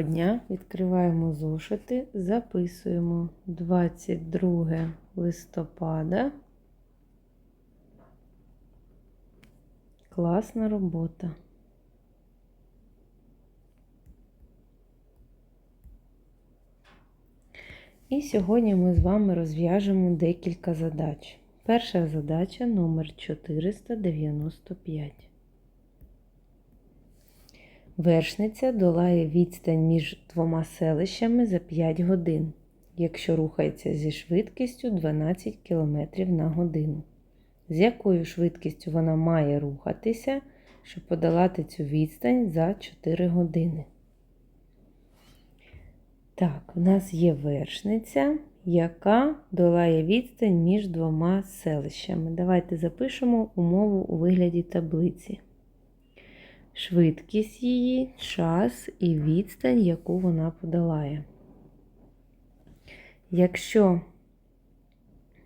Дня відкриваємо зошити, записуємо 22 листопада. Класна робота. І сьогодні ми з вами розв'яжемо декілька задач. Перша задача номер 495. Вершниця долає відстань між двома селищами за 5 годин, якщо рухається зі швидкістю 12 км на годину. З якою швидкістю вона має рухатися, щоб подолати цю відстань за 4 години? Так, у нас є вершниця, яка долає відстань між двома селищами. Давайте запишемо умову у вигляді таблиці швидкість її, час і відстань, яку вона подолає. Якщо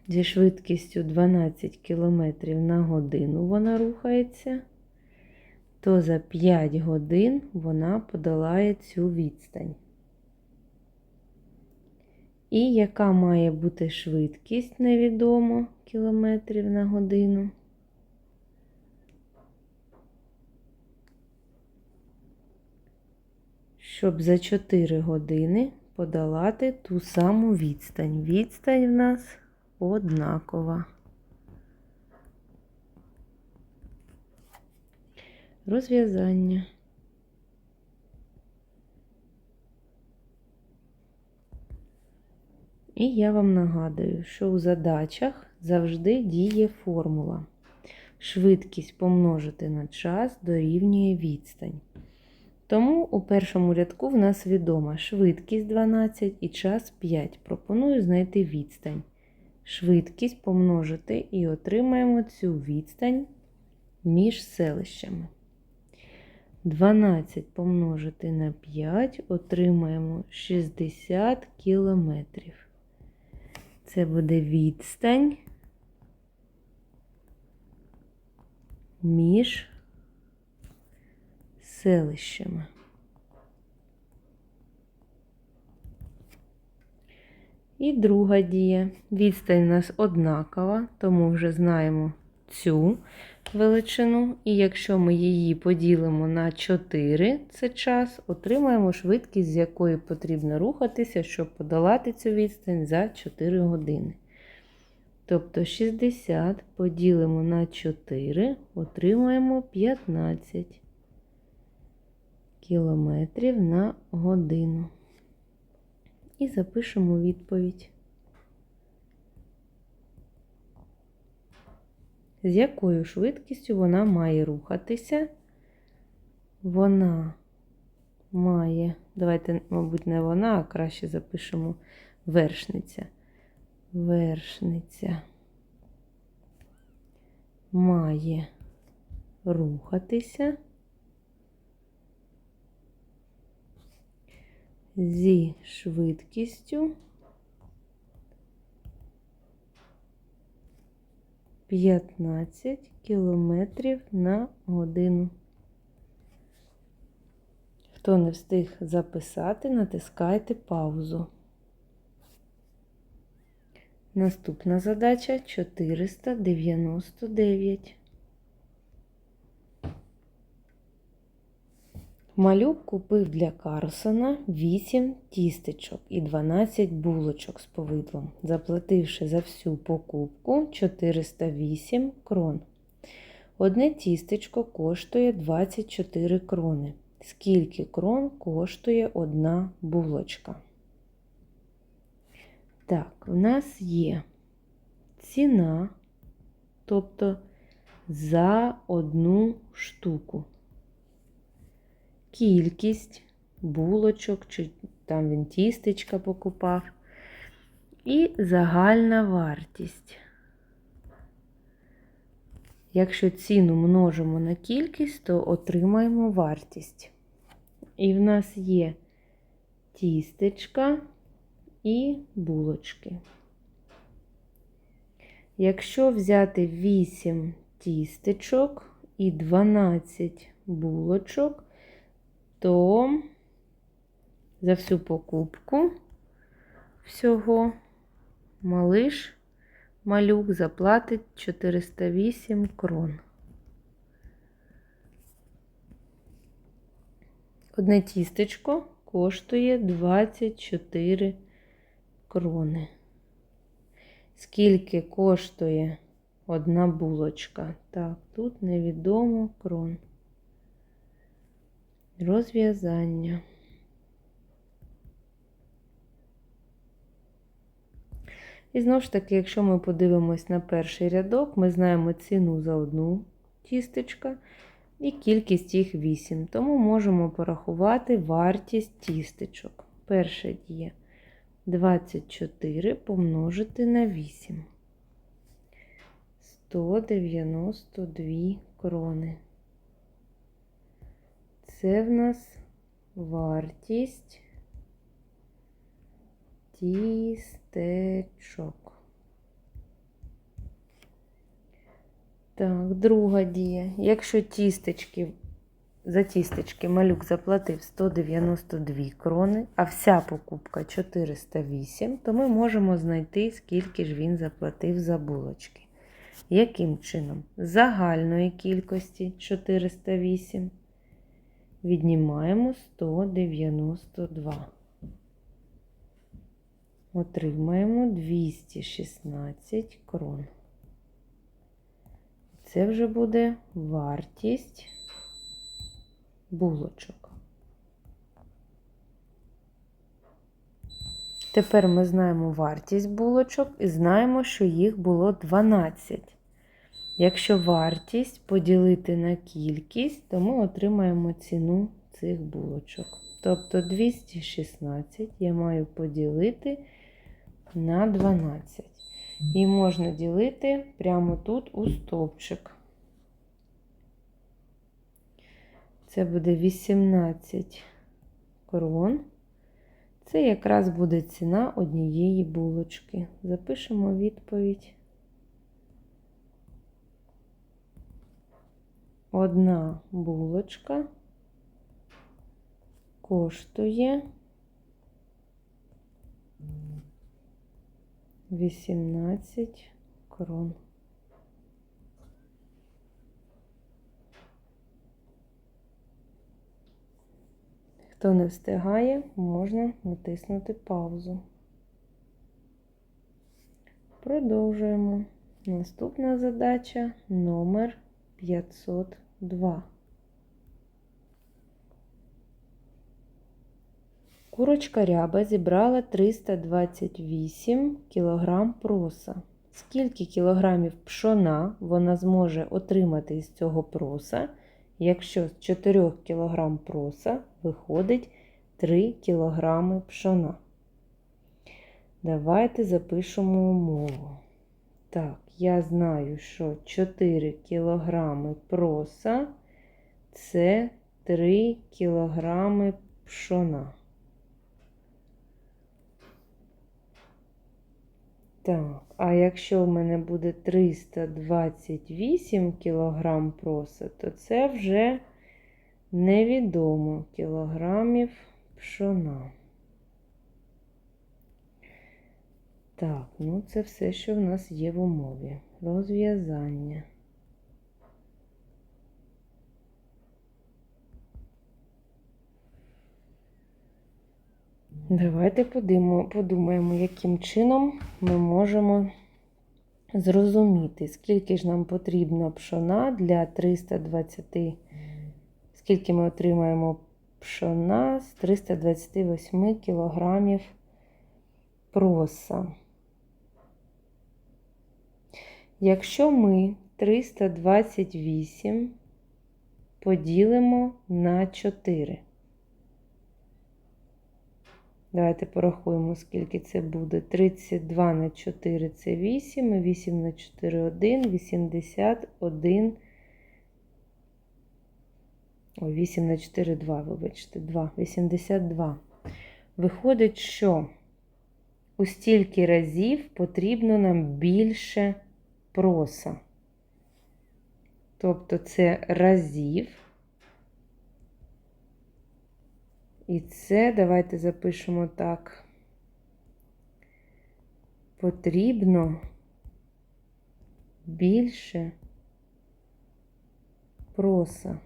зі швидкістю 12 км на годину вона рухається, то за 5 годин вона подолає цю відстань. І яка має бути швидкість невідомо кілометрів на годину? Щоб за 4 години подолати ту саму відстань. Відстань в нас однакова. Розв'язання. І я вам нагадую, що у задачах завжди діє формула. Швидкість помножити на час дорівнює відстань. Тому у першому рядку в нас відома швидкість 12 і час 5. Пропоную знайти відстань. Швидкість помножити і отримаємо цю відстань між селищами. 12 помножити на 5 отримаємо 60 кілометрів. Це буде відстань між селищами. І друга дія. Відстань у нас однакова, тому вже знаємо цю величину. І якщо ми її поділимо на 4, це час, отримаємо швидкість, з якою потрібно рухатися, щоб подолати цю відстань за 4 години. Тобто 60 поділимо на 4, отримаємо 15 кілометрів на годину. І запишемо відповідь. З якою швидкістю вона має рухатися? Вона має, давайте, мабуть, не вона, а краще запишемо вершниця. Вершниця має рухатися. Зі швидкістю 15 кілометрів на годину. Хто не встиг записати, натискайте паузу. Наступна задача 499. Малюк купив для Карлсона 8 тістечок і 12 булочок з повидлом, заплативши за всю покупку 408 крон. Одне тістечко коштує 24 крони. Скільки крон коштує одна булочка? Так, в нас є ціна, тобто за одну штуку кількість булочок, чи там він тістечка покупав, і загальна вартість. Якщо ціну множимо на кількість, то отримаємо вартість. І в нас є тістечка і булочки. Якщо взяти 8 тістечок і 12 булочок, то За всю покупку всього малиш малюк заплатить 408 крон. Одне тістечко коштує 24 крони. Скільки коштує одна булочка? Так, тут невідомо крон. Розв'язання. І знову ж таки, якщо ми подивимось на перший рядок, ми знаємо ціну за одну тістечка і кількість їх 8. Тому можемо порахувати вартість тістечок. Перша дія 24 помножити на 8. 192 крони. Це в нас вартість тістечок. Так, друга дія. Якщо тістечки, за тістечки малюк заплатив 192 крони, а вся покупка 408, то ми можемо знайти, скільки ж він заплатив за булочки. Яким чином? Загальної кількості 408 віднімаємо 192. Отримаємо 216 крон. Це вже буде вартість булочок. Тепер ми знаємо вартість булочок і знаємо, що їх було 12. Якщо вартість поділити на кількість, то ми отримаємо ціну цих булочок. Тобто 216 я маю поділити на 12. І можна ділити прямо тут у стовпчик. Це буде 18 крон. Це якраз буде ціна однієї булочки. Запишемо відповідь. Одна булочка коштує 18 крон. Хто не встигає, можна натиснути паузу. Продовжуємо. Наступна задача номер 502. Курочка ряба зібрала 328 кг проса. Скільки кілограмів пшона вона зможе отримати із цього проса, якщо з 4 кг проса виходить 3 кг пшона? Давайте запишемо умову. Так, я знаю, що 4 кг проса це 3 кг пшона. Так, а якщо в мене буде 328 кг проса, то це вже невідомо кілограмів пшона. Так, ну це все, що в нас є в умові. Розв'язання. Давайте подумаємо, яким чином ми можемо зрозуміти, скільки ж нам потрібно пшона для 320, скільки ми отримаємо пшона з 328 кілограмів проса. Якщо ми 328 поділимо на 4, Давайте порахуємо, скільки це буде. 32 на 4 це 8, і 8 на 4 1, 81. Ой, 8 на 4 2, вибачте, 2, 82. Виходить, що у стільки разів потрібно нам більше проса. Тобто це разів І це давайте запишемо так. Потрібно більше проса.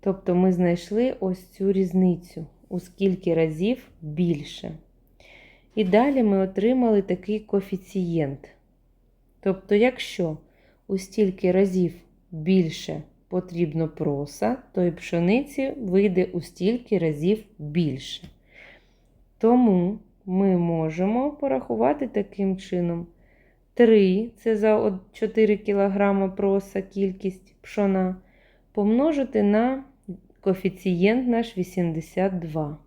Тобто ми знайшли ось цю різницю, у скільки разів більше. І далі ми отримали такий коефіцієнт. Тобто, якщо у стільки разів більше потрібно проса, то і пшениці вийде у стільки разів більше. Тому ми можемо порахувати таким чином. 3 це за 4 кг проса кількість пшона, помножити на коефіцієнт наш 82.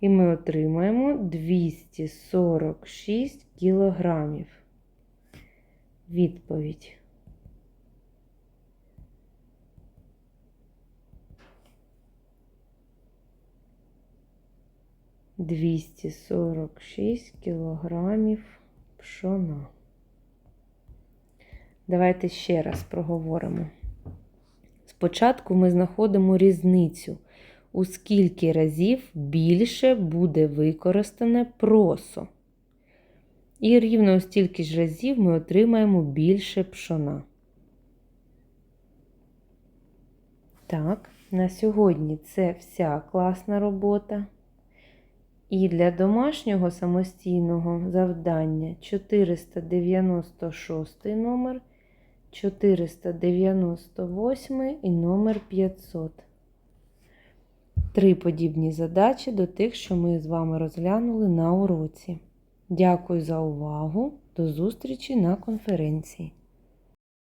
І ми отримаємо 246 кілограмів. Відповідь. Двісті сорок шість кілограмів пшона. Давайте ще раз проговоримо. Спочатку ми знаходимо різницю, у скільки разів більше буде використане просо. І рівно у стільки ж разів ми отримаємо більше пшона. Так, на сьогодні це вся класна робота. І для домашнього самостійного завдання 496 номер, 498 і номер 500. Три подібні задачі до тих, що ми з вами розглянули на уроці. Дякую за увагу. До зустрічі на конференції.